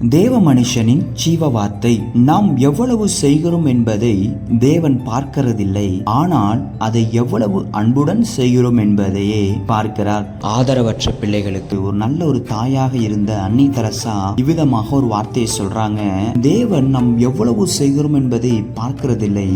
தேவ மனுஷனின் ஜீவ வார்த்தை நாம் எவ்வளவு செய்கிறோம் என்பதை தேவன் பார்க்கிறதில்லை. ஆனால் அதை எவ்வளவு அன்புடன் செய்கிறோம் என்பதையே பார்க்கிறார். ஆதரவற்ற பிள்ளைகளுக்கு ஒரு நல்ல ஒரு தாயாக இருந்த அன்னை தரசா இவ்விதமாக ஒரு வார்த்தையை சொல்றாங்க. தேவன் நாம் எவ்வளவு செய்கிறோம் என்பதை பார்க்கிறதில்லை.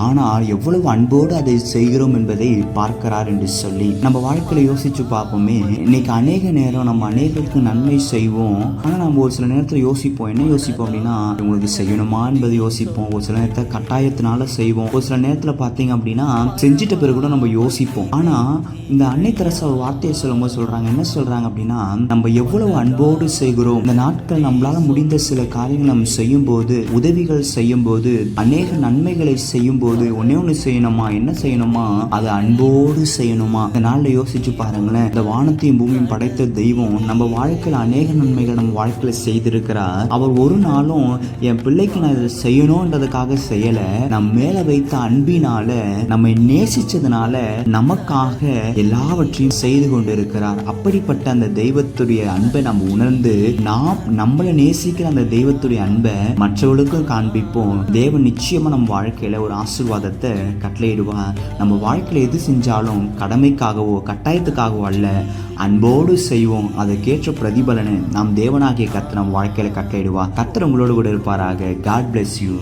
ஆனால் எவ்வளவு அன்போடு அதை செய்கிறோம் என்பதை பார்க்கிறார் என்று சொல்லி நம்ம வாழ்க்கையில யோசிச்சு பார்ப்போமே. இன்னைக்கு அநேக நேரம் நம்ம அநேகருக்கு நன்மை செய்வோம். ஆனால் நம்ம ஒரு சில நேரத்தில் யோசிப்போம். என்ன யோசிப்போம் அப்படின்னா உங்களுக்கு செய்யணுமா என்பதை யோசிப்போம். ஒரு சில நேரத்தில் கட்டாயத்தினால செய்வோம். ஒரு சில நேரத்தில் பார்த்தீங்க அப்படின்னா செஞ்சிட்ட பிறகு கூட நம்ம யோசிப்போம். ஆனால் இந்த அன்னை தெரசா ஒரு வார்த்தையை சொல்லும்போது சொல்கிறாங்க என்ன சொல்கிறாங்க அப்படின்னா நம்ம எவ்வளவு அன்போடு செய்கிறோம். இந்த நாட்கள் நம்மளால் முடிந்த சில காரியங்கள் நம்ம செய்யும் போது உதவிகள் செய்யும் போது அநேக நன்மைகளை செய்யும் போது ஒன்னே ஒன்று செய்யணுமா என்ன செய்யணுமா அதை அன்போடு செய்யணுமா? இந்த நாளில் யோசிச்சு பாருங்களேன். இந்த வானத்தையும் பூமியும் படைத்த தெய்வம் நம்ம வாழ்க்கையில் அநேக நன்மைகள் நம்ம வாழ்க்கையில இருக்கிறார் அவர் ஒரு நாளும் என் பிள்ளைக்கு நான் இதை செய்யணும்ன்றதுக்காக செய்யல. நம் மேல வைத்த அன்பினால நம்மை நேசிச்சதுனால நமக்காக எல்லாவற்றையும் செய்து கொண்டிருக்கிறார். அப்படிப்பட்ட அந்த தெய்வத்துடைய அன்பை நம்ம உணர்ந்து நாம் நம்மளை நேசிக்கிற அந்த தெய்வத்துடைய அன்பை மற்றவர்களுக்கும் காண்பிப்போம். தேவன் நிச்சயமா நம்ம வாழ்க்கையில ஒரு ஆசீர்வாதத்தை கட்டளையிடுவார். நம்ம வாழ்க்கையில எது செஞ்சாலும் கடமைக்காகவோ கட்டாயத்துக்காகவோ அல்ல அன்போடு செய்வோம். அதற்கேற்ற பிரதிபலனை நாம் தேவனாகிய கத்தனம் நம் வாழ்க்கையில கட்டளையிடுவார் கத்தர் உங்களோடு கூட இருப்பாராக. God bless you